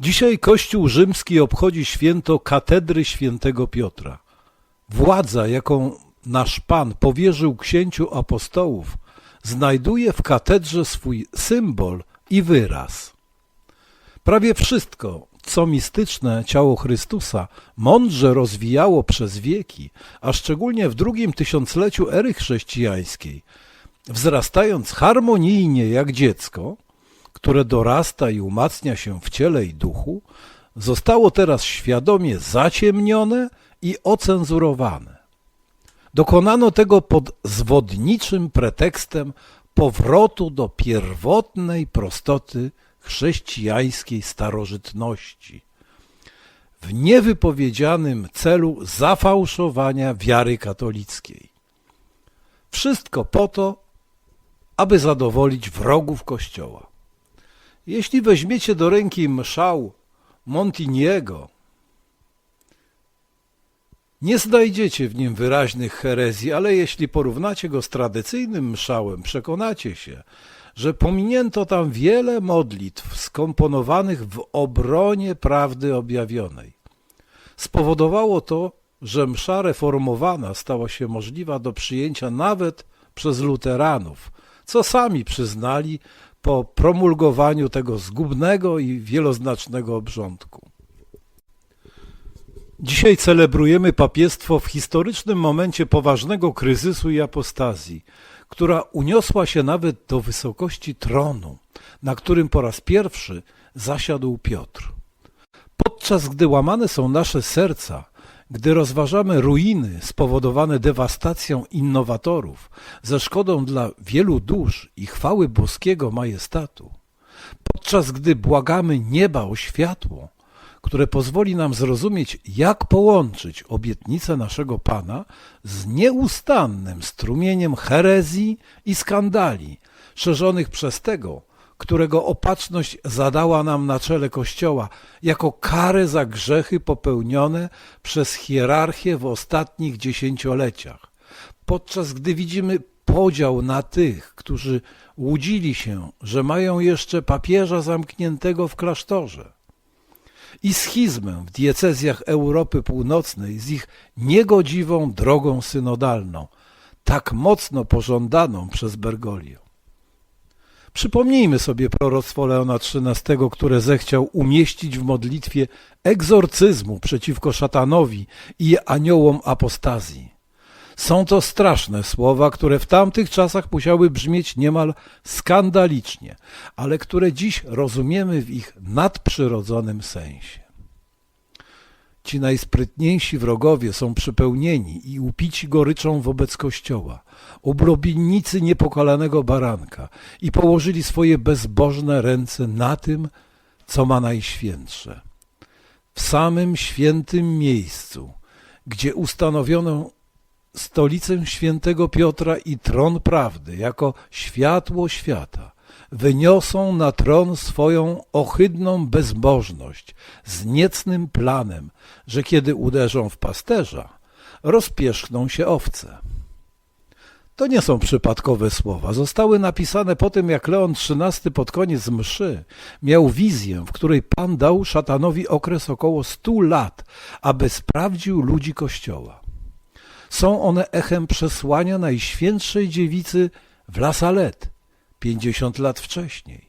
Dzisiaj Kościół rzymski obchodzi święto katedry świętego Piotra. Władza, jaką nasz Pan powierzył księciu apostołów, znajduje w katedrze swój symbol i wyraz. Prawie wszystko, co mistyczne ciało Chrystusa mądrze rozwijało przez wieki, a szczególnie w drugim tysiącleciu ery chrześcijańskiej, wzrastając harmonijnie jak dziecko, które dorasta i umacnia się w ciele i duchu, zostało teraz świadomie zaciemnione i ocenzurowane. Dokonano tego pod zwodniczym pretekstem powrotu do pierwotnej prostoty chrześcijańskiej starożytności, w niewypowiedzianym celu zafałszowania wiary katolickiej. Wszystko po to, aby zadowolić wrogów Kościoła. Jeśli weźmiecie do ręki mszał Montiniego, nie znajdziecie w nim wyraźnych herezji, ale jeśli porównacie go z tradycyjnym mszałem, przekonacie się, że pominięto tam wiele modlitw skomponowanych w obronie prawdy objawionej. Spowodowało to, że msza reformowana stała się możliwa do przyjęcia nawet przez luteranów, co sami przyznali po promulgowaniu tego zgubnego i wieloznacznego obrządku. Dzisiaj celebrujemy papiestwo w historycznym momencie poważnego kryzysu i apostazji, która uniosła się nawet do wysokości tronu, na którym po raz pierwszy zasiadł Piotr. Podczas gdy łamane są nasze serca, gdy rozważamy ruiny spowodowane dewastacją innowatorów ze szkodą dla wielu dusz i chwały boskiego majestatu, podczas gdy błagamy nieba o światło, które pozwoli nam zrozumieć, jak połączyć obietnicę naszego Pana z nieustannym strumieniem herezji i skandali szerzonych przez tego, którego opatrzność zadała nam na czele Kościoła jako karę za grzechy popełnione przez hierarchię w ostatnich dziesięcioleciach, podczas gdy widzimy podział na tych, którzy łudzili się, że mają jeszcze papieża zamkniętego w klasztorze i schizmę w diecezjach Europy Północnej z ich niegodziwą drogą synodalną, tak mocno pożądaną przez Bergolię. Przypomnijmy sobie proroctwo Leona XIII, które zechciał umieścić w modlitwie egzorcyzmu przeciwko szatanowi i aniołom apostazji. Są to straszne słowa, które w tamtych czasach musiały brzmieć niemal skandalicznie, ale które dziś rozumiemy w ich nadprzyrodzonym sensie. Ci najsprytniejsi wrogowie są przypełnieni i upici goryczą wobec Kościoła, oblubieńnicy niepokalanego baranka i położyli swoje bezbożne ręce na tym, co ma najświętsze. W samym świętym miejscu, gdzie ustanowiono stolicę świętego Piotra i tron prawdy jako światło świata, wyniosą na tron swoją ohydną bezbożność z niecnym planem, że kiedy uderzą w pasterza, rozpierzchną się owce. To nie są przypadkowe słowa. Zostały napisane po tym, jak Leon XIII pod koniec mszy miał wizję, w której Pan dał szatanowi okres około stu lat, aby sprawdził ludzi Kościoła. Są one echem przesłania Najświętszej Dziewicy w La Salette, 50 lat wcześniej.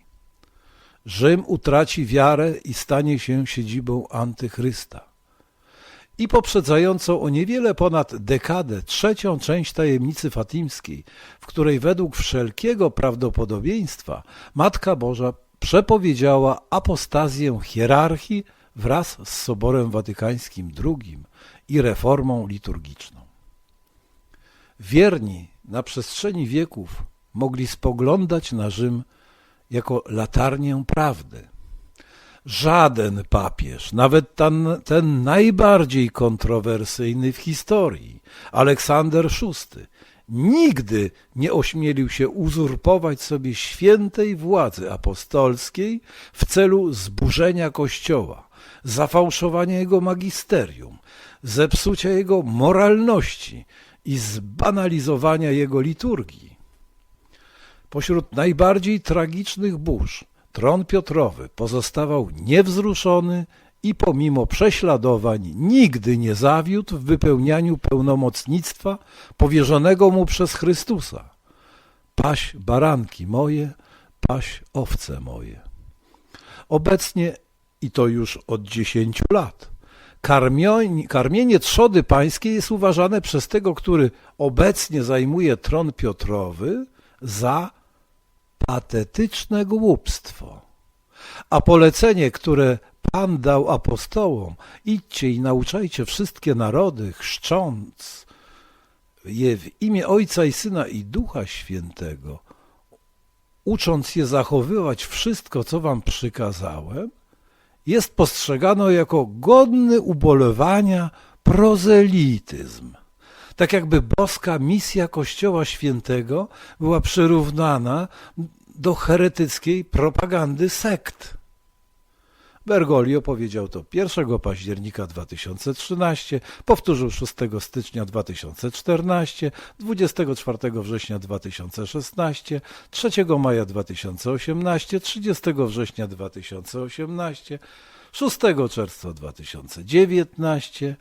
Rzym utraci wiarę i stanie się siedzibą antychrysta. I poprzedzającą o niewiele ponad dekadę trzecią część tajemnicy fatimskiej, w której według wszelkiego prawdopodobieństwa Matka Boża przepowiedziała apostazję hierarchii wraz z Soborem Watykańskim II i reformą liturgiczną. Wierni na przestrzeni wieków mogli spoglądać na Rzym jako latarnię prawdy. Żaden papież, nawet ten, ten najbardziej kontrowersyjny w historii, Aleksander VI, nigdy nie ośmielił się uzurpować sobie świętej władzy apostolskiej w celu zburzenia Kościoła, zafałszowania jego magisterium, zepsucia jego moralności i zbanalizowania jego liturgii. Pośród najbardziej tragicznych burz tron Piotrowy pozostawał niewzruszony i pomimo prześladowań nigdy nie zawiódł w wypełnianiu pełnomocnictwa powierzonego mu przez Chrystusa. Paś baranki moje, paś owce moje. Obecnie, i to już od dziesięciu lat, karmienie, trzody pańskiej jest uważane przez tego, który obecnie zajmuje tron Piotrowy, za patetyczne głupstwo. A polecenie, które Pan dał apostołom, idźcie i nauczajcie wszystkie narody, chrzcząc je w imię Ojca i Syna i Ducha Świętego, ucząc je zachowywać wszystko, co wam przykazałem, jest postrzegano jako godny ubolewania prozelityzm. Tak jakby boska misja Kościoła Świętego była przyrównana do heretyckiej propagandy sekt. Bergoglio powiedział to 1 października 2013, powtórzył 6 stycznia 2014, 24 września 2016, 3 maja 2018, 30 września 2018, 6 czerwca 2019,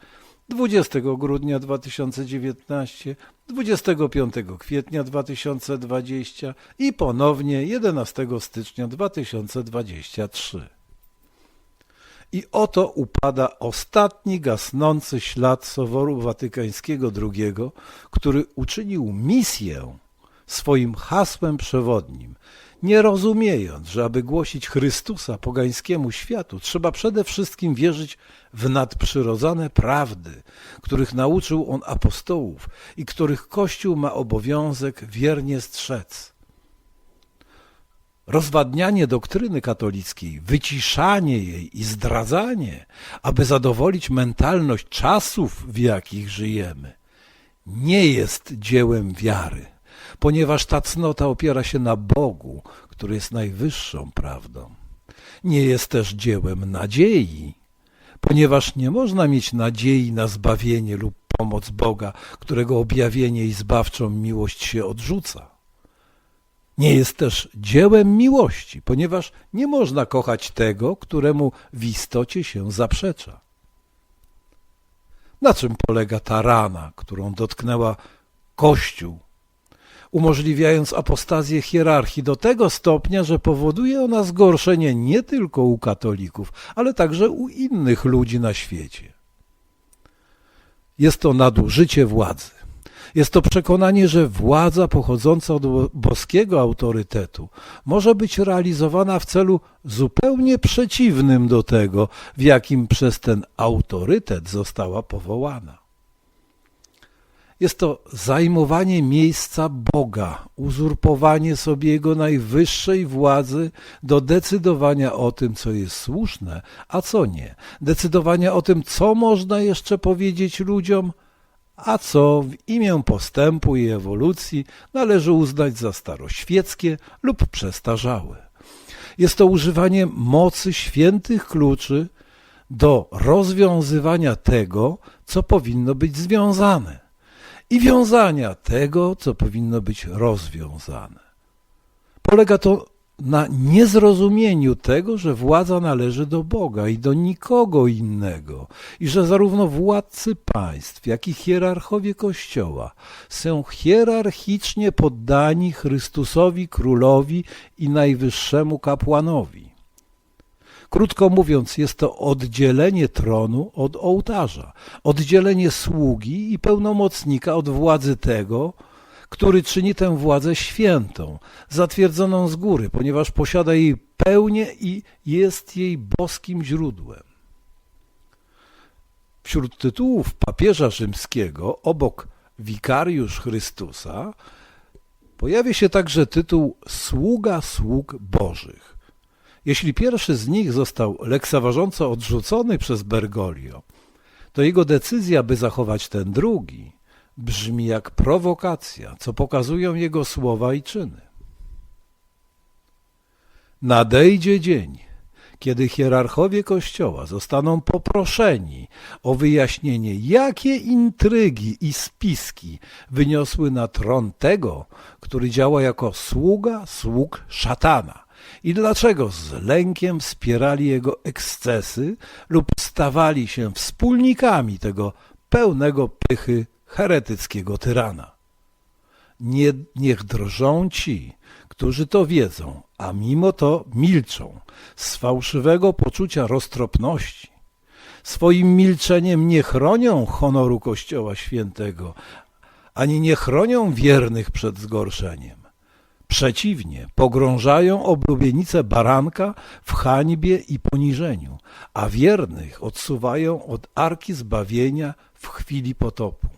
20 grudnia 2019, 25 kwietnia 2020 i ponownie 11 stycznia 2023. I oto upada ostatni gasnący ślad Soworu Watykańskiego II, który uczynił misję swoim hasłem przewodnim, nie rozumiejąc, że aby głosić Chrystusa pogańskiemu światu, trzeba przede wszystkim wierzyć w nadprzyrodzone prawdy, których nauczył on apostołów i których Kościół ma obowiązek wiernie strzec. Rozwadnianie doktryny katolickiej, wyciszanie jej i zdradzanie, aby zadowolić mentalność czasów, w jakich żyjemy, nie jest dziełem wiary ponieważ ta cnota opiera się na Bogu, który jest najwyższą prawdą. Nie jest też dziełem nadziei, ponieważ nie można mieć nadziei na zbawienie lub pomoc Boga, którego objawienie i zbawczą miłość się odrzuca. Nie jest też dziełem miłości, ponieważ nie można kochać tego, któremu w istocie się zaprzecza. Na czym polega ta rana, którą dotknęła Kościół umożliwiając apostazję hierarchii do tego stopnia, że powoduje ona zgorszenie nie tylko u katolików, ale także u innych ludzi na świecie. Jest to nadużycie władzy. Jest to przekonanie, że władza pochodząca od boskiego autorytetu może być realizowana w celu zupełnie przeciwnym do tego, w jakim przez ten autorytet została powołana. Jest to zajmowanie miejsca Boga, uzurpowanie sobie Jego najwyższej władzy do decydowania o tym, co jest słuszne, a co nie, decydowania o tym, co można jeszcze powiedzieć ludziom, a co w imię postępu i ewolucji należy uznać za staroświeckie lub przestarzałe. Jest to używanie mocy świętych kluczy do rozwiązywania tego, co powinno być związane i wiązania tego, co powinno być rozwiązane. Polega to na niezrozumieniu tego, że władza należy do Boga i do nikogo innego, i że zarówno władcy państw, jak i hierarchowie Kościoła są hierarchicznie poddani Chrystusowi Królowi i Najwyższemu Kapłanowi. Krótko mówiąc, jest to oddzielenie tronu od ołtarza, oddzielenie sługi i pełnomocnika od władzy tego, który czyni tę władzę świętą, zatwierdzoną z góry, ponieważ posiada jej pełnię i jest jej boskim źródłem. Wśród tytułów papieża rzymskiego, obok wikariusz Chrystusa, pojawia się także tytuł sługa sług Bożych. Jeśli pierwszy z nich został lekceważąco odrzucony przez Bergoglio, to jego decyzja, by zachować ten drugi, brzmi jak prowokacja, co pokazują jego słowa i czyny. Nadejdzie dzień, kiedy hierarchowie Kościoła zostaną poproszeni o wyjaśnienie, jakie intrygi i spiski wyniosły na tron tego, który działa jako sługa sług szatana i dlaczego z lękiem wspierali jego ekscesy lub stawali się wspólnikami tego pełnego pychy heretyckiego tyrana. Nie, niech drżą ci, którzy to wiedzą, a mimo to milczą, z fałszywego poczucia roztropności. Swoim milczeniem nie chronią honoru Kościoła Świętego, ani nie chronią wiernych przed zgorszeniem. Przeciwnie, pogrążają oblubienicę baranka w hańbie i poniżeniu, a wiernych odsuwają od arki zbawienia w chwili potopu.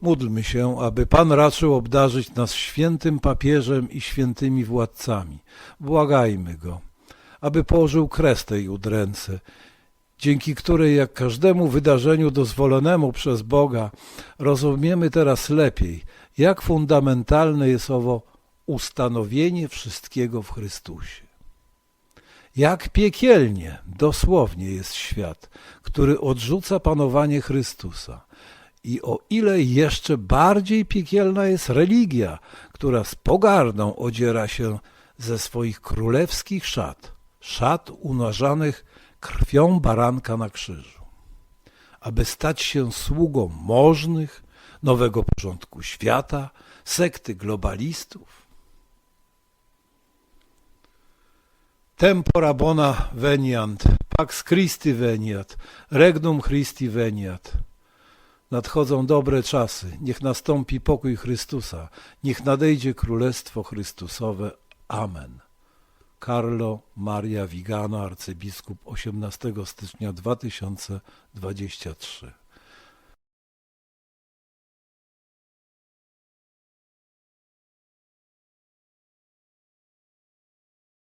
Módlmy się, aby Pan raczył obdarzyć nas świętym papieżem i świętymi władcami. Błagajmy Go, aby położył kres tej udręce, dzięki której jak każdemu wydarzeniu dozwolonemu przez Boga rozumiemy teraz lepiej, jak fundamentalne jest owo ustanowienie wszystkiego w Chrystusie. Jak piekielnie, dosłownie jest świat, który odrzuca panowanie Chrystusa. I o ile jeszcze bardziej piekielna jest religia, która z pogardą odziera się ze swoich królewskich szat, szat unarzanych krwią baranka na krzyżu, aby stać się sługą możnych, nowego porządku świata, sekty globalistów. Tempora bona veniant, pax Christi veniat, regnum Christi veniat. Nadchodzą dobre czasy, niech nastąpi pokój Chrystusa, niech nadejdzie Królestwo Chrystusowe. Amen. Carlo Maria Vigano, arcybiskup 18 stycznia 2023